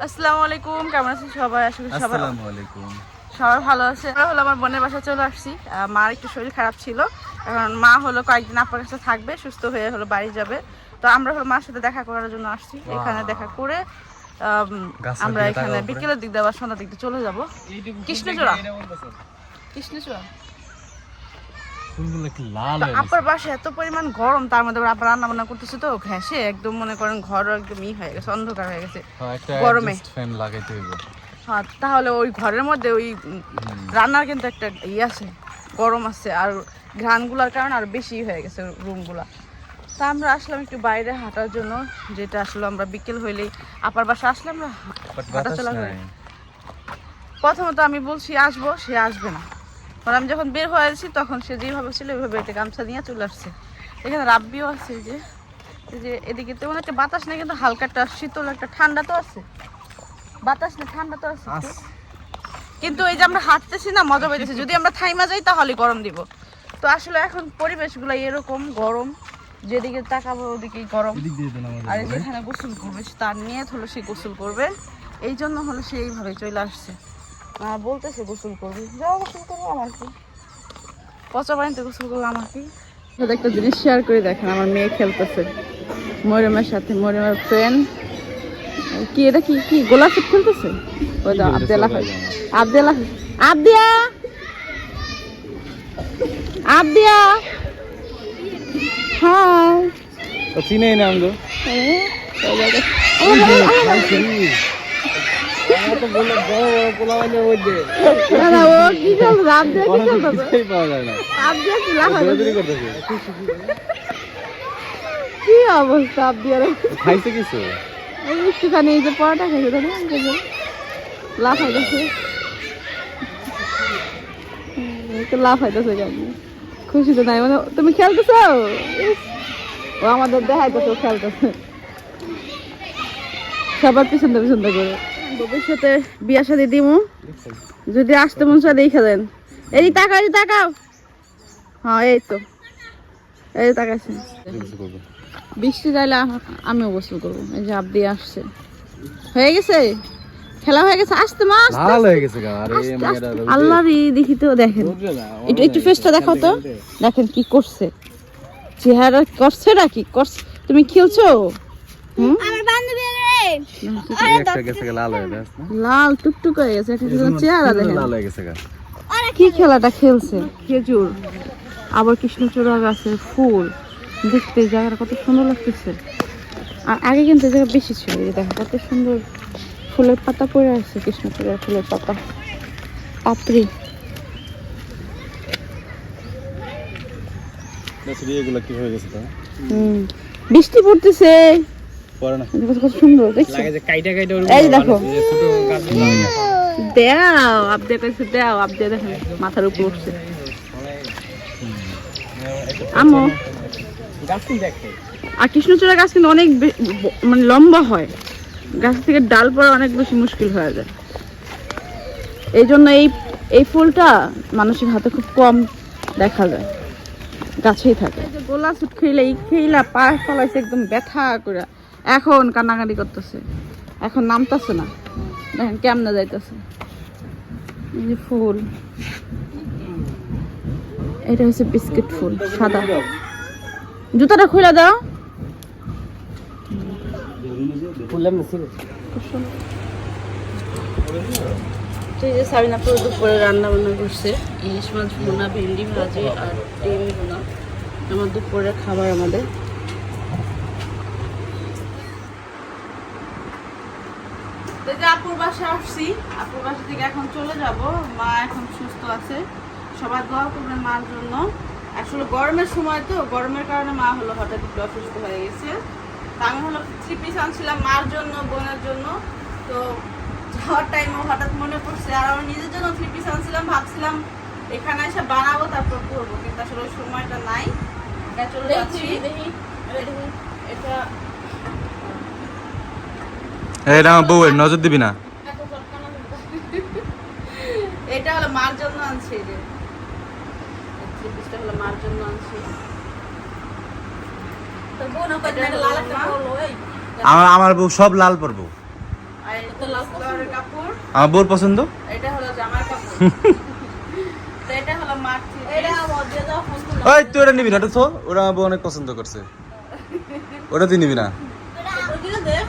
আসসালামু আলাইকুম কেমন আছেন সবাই? আশা করি সবাই আসসালামু আলাইকুম। সবাই ভালো আছে। আমরা হলো আমার বোনের বাসায় চলে আসছি। মার একটু শরীর খারাপ ছিল। এখন মা হলো কয়েকদিন আপনার কাছে থাকবে সুস্থ হয়ে হলো বাড়ি যাবে। তো আমরা হলো মার সাথে দেখা করার জন্য আসছি। এখানে দেখা করে আম, আমরা এখানে বিকেলের দিক দিয়ে আবার সন্ধ্যার দিক দিয়ে চলে যাব। কৃষ্ণচূড়া। কৃষ্ণচূড়া? ফুলগুলো কি লাল তো গেছে। আপার বাসায় এত পরিমাণ গরম তার মধ্যে আবার রান্না বান্না করতেছে তো ঘেসে একদম মনে করেন ঘর একদম ই হয়ে গেছে অন্ধকার হয়ে গেছে হ্যাঁ, গরমে। ফ্যান লাগাইতে হইব হ্যাঁ তাহলে ওই ঘরের মধ্যে ওই রান্নার কিন্তু একটা ই আছে গরম আছে আর ঘ্রাণগুলোর কারণে আর বেশি হয়ে গেছে রুমগুলা তা আমরা আসলাম একটু বাইরে হাঁটার জন্য যেটা আসলে আমরা বিকেল হইলেই আপার বাসা আসলে আমরা হাঁটা চলা করি। প্রথমত আমি বলছি আসব সে আসবে না কারণ আমি যখন বের হয়েছি তখন সে যেভাবে ছিল ওইভাবে একটা গামছা নিয়ে চলে আসছে। এখানে রাব্বিও আছে যে। এই যে এদিকে তেমন একটা বাতাস নেই কিন্তু হালকা একটা শীতল একটা ঠান্ডা তো আছে। বাতাস না ঠান্ডা তো আছে কিন্তু এই যে আমরা হাঁটতেছি না মজা পাইতেছি। যদি আমরা থাইমা যাই তাহলে গরম দিব। তো আসলে এখন পরিবেশগুলো এরকম গরম যেদিকে তাকাবো ওদিকেই গরম। আর এই যেখানে গোসল করবে তার নিয়ে হলো সে গোসল করবে। এই জন্য হলো সে এইভাবে চলে আসছে। আর বলতেছে গোসল করবে। যাও গোসল করব আমার কি? পচা পানিতে গোসল করব আমার কি? সাথে একটা জিনিস শেয়ার করে দেখেন আমার মেয়ে খেলতেছে। মরিয়মের সাথে মরিয়মের ফ্রেন্ড কি এটা কি কি গোলাপ খেলতেছে? ওই তো আবদেলা আবদেলা আবদিয়া! আবদিয়া! হাই তো চিনেই না আমগো কি অবস্থা আবদিয়ার? খাইছে কিছু? একটুখানি এই যে পরোটা খেয়েছে দাদা এই যে লাফাইতেছে। হুম, একটু লাফাইতেছে কেন খুশি তো নাই। মানে তুমি খেলতেছো? ও আমাদের দেখাইতেছে ও খেলতেছে। সবার পিছন পিছন করে। ভবিষ্যতে বিয়া শাদি দিমু। যদি আসতে মন চায় দেখে দেন। এই তাকাও এই তাকাও। হ্যাঁ এই তো। এই তাকাইছে। বৃষ্টি যাইলে আমিও গোসল করব। এই যে আবদি আসছে। হয়ে গেছে? খেলা হয়ে গেছে? আসতে মা লাল হয়ে গেছে আস্তে, মেয়েরা আস্তে। আল্লাহ দেখি তো দেখেন। একটু একটু ফেসটা দেখো তো। দেখেন কি করছে। চেহারা করছে নাকি করছে তুমি খেলছো? হুম? লাল গেছে। টুকটুক হয়ে গেছে একটা চেহারা দেখেন। লাল হয়ে গেছে কি খেলাটা খেলছে? খেজুর। আবার কৃষ্ণচূড়া গাছের ফুল। দেখতে জায়গাটা কত সুন্দর লাগতেছে। আর আগে কিন্তু জায়গা বেশি ছিল এই দেখো কত সুন্দর ফুলের পাতা পড়ে আছে কৃষ্ণচূড়ার ফুলের পাতা। পাপড়ি। হয়ে বৃষ্টি পড়তেছে। পরে না। কত সুন্দর দেখছ? এই যে দেখো দেও আপডেট আছে দেও আপডেট দেখেন মাথার উপর উঠছে। আমো। আর কৃষ্ণচূড়া গাছ কিন্তু অনেক মানে লম্বা হয়। গাছ থেকে ডাল পড়া অনেক বেশি মুশকিল হয়ে যায়। এই জন্য এই এই ফুলটা মানুষের হাতে খুব কম দেখা যায়। গাছেই থাকে। গোলা সুট খেলে এই খেলা পা ফলাইছে একদম ব্যথা করে। এখন কান্নাকাটি করতেছে। এখন নামতাছে না। দেখেন কেমনে যাইতেছে। ফুল। এটা হচ্ছে বিস্কিট ফুল, সাদা। জুতাটা খুলে দাও। সাবিনা পুরো দুপুরে রান্না করছে। ইলিশ মাছ ভুনা, ভেন্ডি ভাজি আর ডিম ভুনা। আমার দুপুরের খাবার আমাদের তো এই যে আপুর বাসা আসছি। আপুর বাসা থেকে এখন চলে যাব। মা এখন সুস্থ আছে। সবাই দোয়া করবেন মার জন্য। আসলে গরমের সময় তো গরমের কারণে মা হলো হঠাৎ একটু অসুস্থ হয়ে গেছে। তা আমি হলো থ্রি পিস আনছিলাম মার জন্য বোনের জন্য। তো যাওয়ার টাইমে হঠাৎ মনে পড়ছে আর আমার নিজের জন্য থ্রি পিস আনছিলাম ভাবছিলাম এখানে এসে বানাবো তারপর করব। কিন্তু আসলে ওই সময়টা নাই। এটা চলে যাচ্ছি। এটা এটা আমার বউয়ের নজর দিবি না এটা হলো মার জন্য আনছি এই যে। থ্রি পিসটা হলো মার জন্য আনছি। তো বোন ওকে লাল একটা বলো এই আমার আমার বউ সব লাল পরবো। এটা আমার বোর পছন্দ? এটা হলো জামার কাপড়। এটা হলো মার এটা মধ্যে দাও ফোন ওই তুই ওটা নিবি না ওটা তো ওরা আমার বউ অনেক পছন্দ করছে। ওটা তুই নিবি না।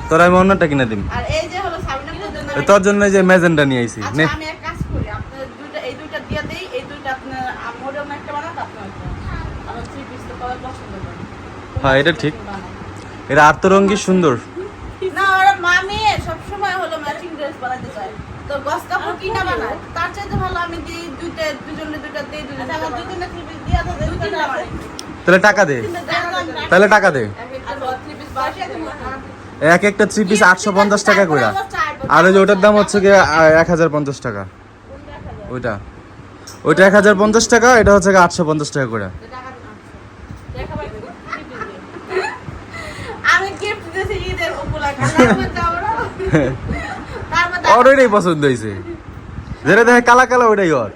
তোর আমি অন্যটা কিনে দিম। আর এই যে হলো সাবিনা পূজার এ তোর জন্য যে ম্যাজেন্ডা নিয়ে আইছি। নে আচ্ছা আমি এক কাজ করি আপনার দুইটা এই দুইটা দিয়ে দেই এই দুইটা আপনার আমরের একটা বানাতে আপনার একটা আমার থ্রি পিস তো কলার পছন্দ করেন হ্যাঁ, এটা ঠিক। এটা আত্মরঙ্গী সুন্দর। না ওরা মামি সবসময় হলো ম্যাচিং ড্রেস বানাতে চায়। তো গস কাপড় কিনা বানায়। তার চাইতে ভালো আমি দিই দুইটা দুজনে দুইটা দিই দুজনে দুজনে থ্রি পিস দিয়া দাও দুই তিনটা বানাই। তাহলে টাকা দে। তাহলে টাকা দে। এক একটা থ্রি পিস আটশো পঞ্চাশ টাকা করে আর ওই যে ওটার দাম হচ্ছে গিয়ে এক হাজার পঞ্চাশ টাকা। ওইটা। ওইটা এক হাজার পঞ্চাশ টাকা এটা হচ্ছে গিয়ে আটশো পঞ্চাশ টাকা করে আমি গিফট দিয়েছি ঈদের উপলক্ষে তারপর ওর ওইটাই পছন্দ হয়েছে যেটা দেখে কালা কালা ওইটাই ওর।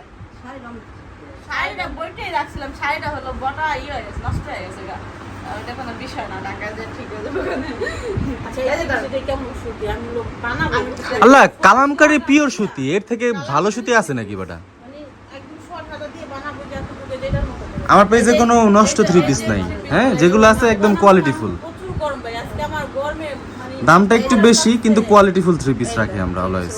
ইয়ে গেছে নষ্ট গেছে গা। আর ওটা কোনো বিষয় না ঢাকা যে ঠিক যাবে ওখানে। আচ্ছা আল্লাহ কালামকারি পিওর সুতি এর থেকে ভালো সুতি আছে নাকি বেটা? মানে। আমার পেজে কোনো নষ্ট থ্রি পিস নাই হ্যাঁ? যেগুলো আছে একদম কোয়ালিটিফুল প্রচুর গরম ভাই আজকে আমার গরমে দামটা একটু বেশি, কিন্তু কোয়ালিটিফুল থ্রি পিস রাখি আমরা অলওয়েজ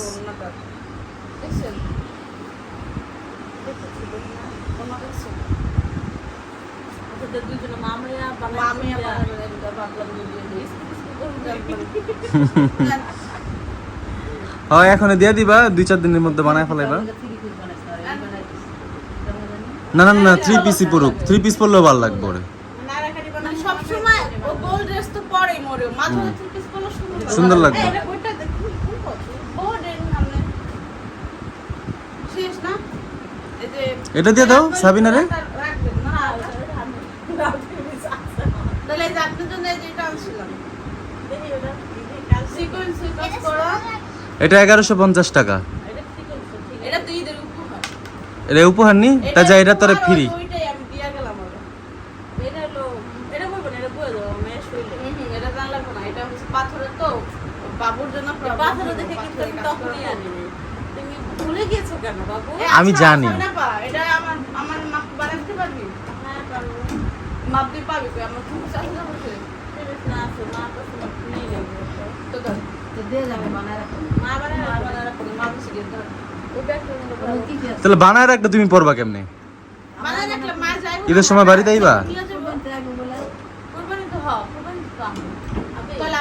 হয় এখন দিয়ে দিবা, দুই চার দিনের মধ্যে বানায় ফেলাইবা। না না না থ্রি পিসই পড়ুক থ্রি পিস পরলেও ভালো লাগবে ওরে। মানে গোল ড্রেস তো পরেই মরে। মাথা সুন্দর লাগবে। এটা বইটা দেখুন কোন কত ও দেন সামনে। শেষ না? এই যে এটা দিয়ে দাও সাবিনারে রাখবেন না তাহলে এই যে আপনার জন্য এই যে এটা এগারোশো পঞ্চাশ টাকা। এটা উপহার। নি তা যা এটা তোরে ফ্রি।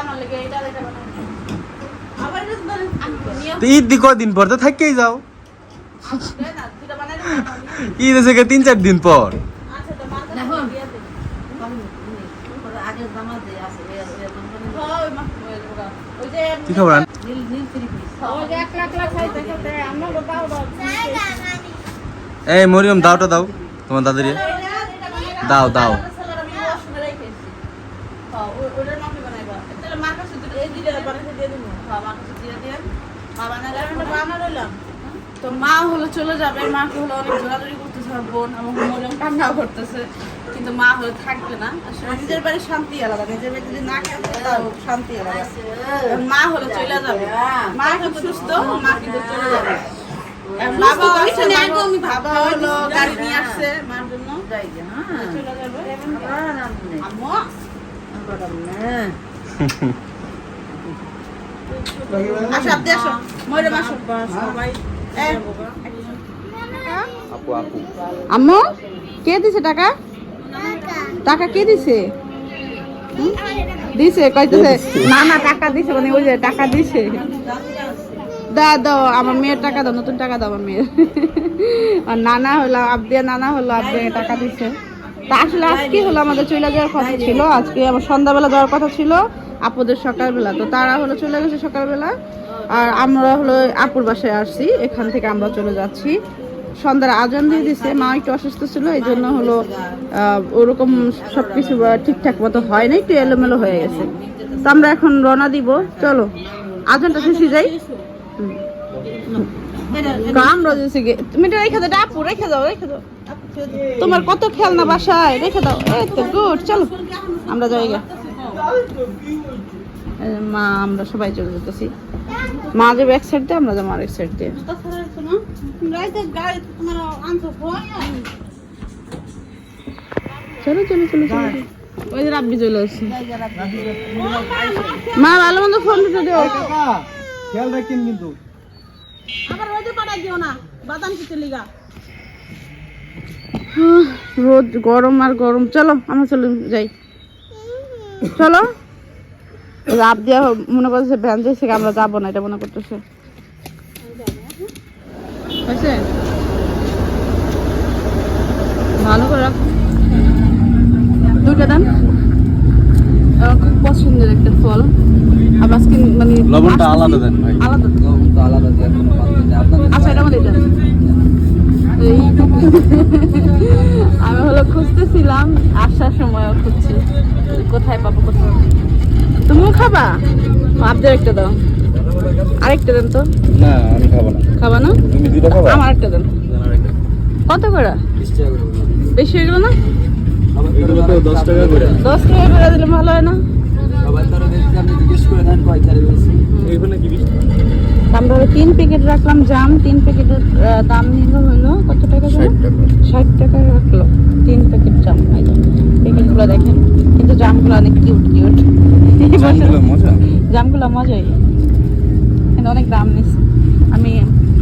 আমার লেগে এটা আর এটা বানাই আবার এটা ধরে আনব, নিয়ে তো ঈদ দি কদিন পর তো থাকেই যাও আসবে না, দুইটা বানাই দিবো। ঈদ গিয়ে তিন চার দিন পর? কি খবর এই মরিয়ম দাওটা দাও তোমার দাদিরে দাও, দাও। তো মা হলো চলে যাবে মাকে হলো অনেক জোরাজোরি করতেছে আমার বোন আমার কান্নাও করতেছে কিন্তু মা হলো থাকবে না। আসলে নিজের বাড়ির শান্তি আলাদা নিজের বাড়ি যদি না খেতে শান্তি আলাদা। মা হলো চলে যাবে। মা এখন সুস্থ মা কিন্তু চলে যাবে। বাবা ওইখানে আগে আমি বাবা হলো গাড়ি নিয়ে আসছে মার জন্য। চলে যাবে। আম্মু। আসো আপনি আসো আসো সবাই। আম্মু, কে দিছে টাকা? টাকা কে দিছে? দিছে, কইতেছে না না টাকা দিছে মানে ওই যে টাকা দিছে। দাও দাও, আমার মেয়ের টাকা দাও, নতুন টাকা দাও আমার মেয়ের। আর নানা হলো, আব্বিয়া নানা হলো, আব্বিয়া টাকা দিছে। তা আসলে আজকে হলো আমাদের চলে যাওয়ার কথা ছিল, আজকে আমার সন্ধ্যাবেলা যাওয়ার কথা ছিল, আপুদের সকালবেলা। তো তারা হলো চলে গেছে সকালবেলা। আর আমরা হলো আপুর বাসায় আসছি এখান থেকে আমরা চলে যাচ্ছি। সন্ধ্যার আজান দিয়ে দিছে মা একটু অসুস্থ ছিল এই জন্য হলো ওরকম সব কিছু ঠিকঠাক মতো হয় না একটু এলোমেলো হয়ে গেছে। তো আমরা এখন রওনা দিব চলো আজানটা শেষে যাই। গাম রয়েছে গে তুমি এটা রেখে দাও আপু রেখে দাও রেখে দাও। তোমার কত খেলনা বাসায় রেখে দাও এই তো গুড চলো আমরা যাই মা আমরা সবাই চলে যেতেছি। মা যাবে এক সাইড দিয়ে আমরা যাব আরেক সাইড দিয়ে। চলো চলো চলো চলো। ওই যে রাব্বি চলে আসছে। মা ভালো মন্দ ফোন দিতে দিও। খেয়াল রাখেন কিন্তু। আবার ওইদিকে পাঠাই দিও না বাদাম খেতে লিগা। রোদ গরম আর গরম। চলো আমরা চলে যাই। চলো। রাব দিয়া মনে করতেছে ভ্যান যাইছে আমরা যাব না। এটা মনে করতেছে। ভালো করে রাখ। দুইটা দেন। খুব পছন্দের একটা ফল। আর আজকে মানে লবণটা আলাদা দেন ভাই। আলাদা। তো আলাদা দিয়ে এখন আচ্ছা এটা আমাদের দেন। এই আমি হলো খুঁজতেছিলাম আসার সময়ও খুঁজছি। কোথায় পাবো কোথায় তুমিও খাবা? আপনার একটা দাও। আরেকটা দেন তো। না আমি খাব না। খাবা না? তুমি দুটো খাবা? আমার একটা দেন। কত করে? বেশি হয়ে গেল না? দশ টাকা করে। দশ টাকা করে দিলে ভালো হয় না? এখানে কি বিশ আমরা হলো তিন প্যাকেট রাখলাম জাম তিন প্যাকেটের দাম নিল হইল কত টাকা জানো? ষাট টাকা। রাখল। তিন প্যাকেট জাম প্যাকেটগুলো দেখেন। কিন্তু জামগুলো অনেক কিউট কিউট জামগুলো মজাই। কিন্তু অনেক দাম নিচ্ছে। আমি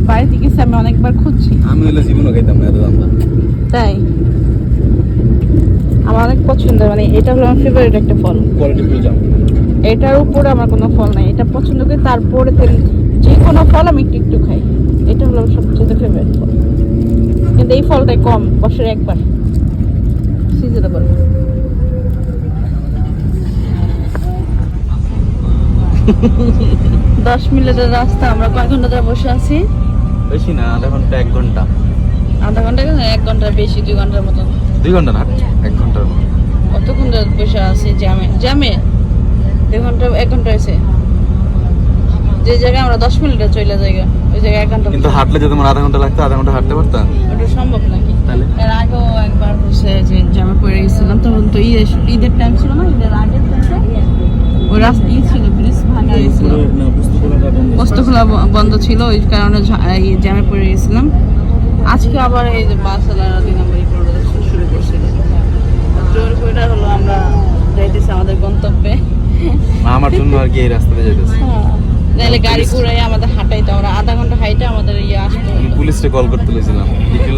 বাড়িতে গেছি আমি অনেকবার খুঁজছি। আমি হলে জীবনও খাইতাম না এত দাম। তাই? আমার অনেক পছন্দ মানে এটা হলো আমার ফেভারিট একটা ফল। কোয়ালিটি ফুল জাম। এটার উপরে আমার কোনো ফল নাই। এটা পছন্দ করি তারপরে তেল- যে কোনো ফল আমি একটু একটু খাই। এটা হলো সবচেয়ে ফেভারিট ফল। কিন্তু এই ফলটাই কম বছরে একবার। সিজনেবল দশ মিনিটের রাস্তা আমরা কয় ঘণ্টা ধরে বসে আছি? বেশি না আধা ঘণ্টা এক ঘণ্টা। আধা ঘণ্টা এক ঘণ্টার বেশি দুই ঘণ্টার মতো দুই ঘণ্টা না এক ঘণ্টার মতো। কতক্ষণ ধরে বসে আছি? জ্যামে জ্যামে? দুই ঘণ্টা এক ঘণ্টা হয়েছে। যে জায়গায় আমরা দশ মিনিটে চলে জায়গা ওই জায়গায় এক ঘণ্টা কিন্তু হাঁটলে যদি আধা ঘণ্টা লাগতো আধা ঘণ্টা হাঁটতে পারতাম। ওটা সম্ভব নাকি এর আগেও একবার হচ্ছে যে জ্যামে পড়ে গেছিলাম তখন তো ঈদের ঈদের টাইম ছিল না ঈদের আগের ওই রাস্তা ই ছিল ব্রিজ ভাঙা গেছিল। পোস্তখোলা ব- বন্ধ ছিল ওই কারণে জ্যামে পড়ে গেছিলাম। আজকে আবার এই যে বাসওয়ালারা দুই নম্বরই শুরু করছিল জোর করে হলো আমরা যাইতেছি আমাদের গন্তব্যে। আমার জন্য আর কি এই রাস্তাতে যাইতেছে। নাহলে গাড়ি ঘুরাই আমাদের হাঁটাইতো আমরা আধা ঘণ্টা হাইটে আমাদের ইয়ে আসতো আমি পুলিশে কল করতে লইছিলাম।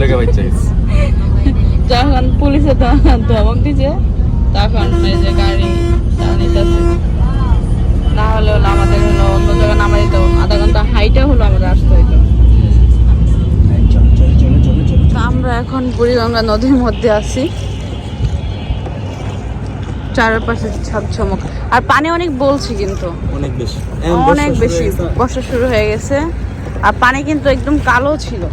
লেগে বাচ্চা গেছে। যখন পুলিশে ধমক দিছে তখন এই যে গাড়ি না হলে হলো আমাদের হলো অন্য জায়গায় দিত। আধা ঘণ্টা হাইটে হলো আমাদের আসতে হইতো। তো আমরা এখন বুড়িগঙ্গা নদীর মধ্যে আছি। চারপাশে ঝকঝমক। আর পানি অনেক বলছি কিন্তু। অনেক বেশি। অনেক বেশি। বর্ষা শুরু হয়ে গেছে। আর পানি কিন্তু একদম কালো ছিল।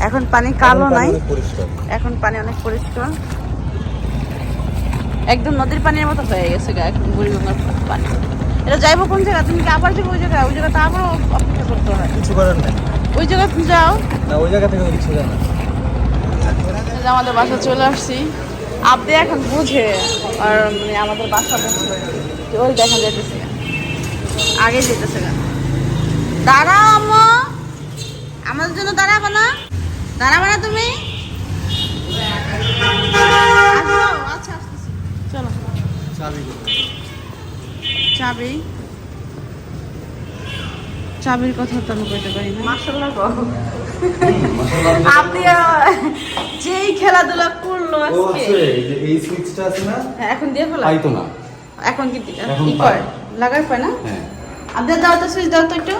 এখন পানি কালো নাই। পরিষ্কার। এখন পানি অনেক পরিষ্কার। একদম নদীর পানির মতো হয়ে গেছে গা এখন বুড়িগঙ্গার পানি। এটা যাইবো কোন জায়গা তুমি কি আবার যাব ওই জায়গায়? ওই জায়গাতে আবারও অপেক্ষা করতে হয়। কিছু করার নাই। ওই জায়গাতে যাও। না ওই জায়গা থেকে কিছু যায় না আমাদের বাসা চলে আসছি। আপনি এখন বুঝে। আর মানে আমাদের বাসা যে ওই দেখা যেতেছে আগে যেতেছে না। দাঁড়াও আম্মু! আমাদের জন্য দাঁড়াবো না। দাঁড়াবো না তুমি। আচ্ছা। চলো। চাবি চাবির কথা তো আমি কইতে পারি না। মাসাল্লাহ আপনি যেই খেলাধুলা করল আজকে। এই সুইচটা আছে না? হ্যাঁ, এখন দিয়ে ফেলা। পাইতো না। এখন কি কি করে লাগাই পায় না? হ্যাঁ। আপনার দাও তো সুইচ দাও তো একটু।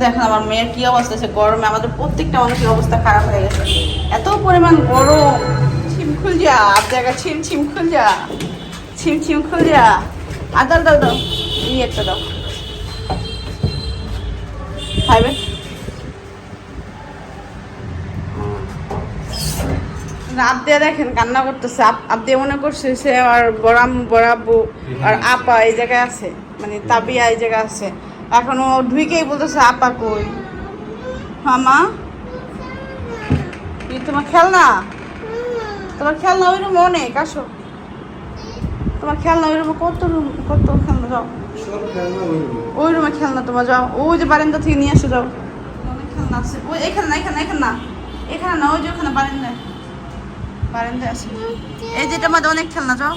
দেখেন আমার মেয়ের কি অবস্থা আছে গরমে আমাদের প্রত্যেকটা মানুষের অবস্থা খারাপ হয়ে গেছে। এত পরিমাণ গরম। ছিম খুল যা আপ জায়গা ছিম ছিম খুল যা। ছিম ছিম খুল যা। আর দাও দাও দাও। একটা দাও। খাইবে? রাত দিয়ে দেখেন কান্না করতেছে। আপ আপ দিয়ে মনে করছে সে আর বড়াম বড়াবু আর আপা এই জায়গায় আছে মানে তাবিয়া এই জায়গায় আছে। এখন ও ঢুকেই বলতেছে আপা কই? মামা কি তোমার খেলনা? তোমার খেলনা ওই রুম অনেক আসো। তোমার খেলনা ওই রুমে কত রুম কত খেলনা যাও। ওই রুমে খেলনা তোমার যাও। ওই যে বারান্দা থেকে নিয়ে এসে যাও। অনেক খেলনা আছে। ওই এখানে না এখানে এখানে না। এখানে না ওই যে ওখানে বারান্দায়। বারান্দায় আছে। এই যে তোমাদের অনেক খেলনা যাও।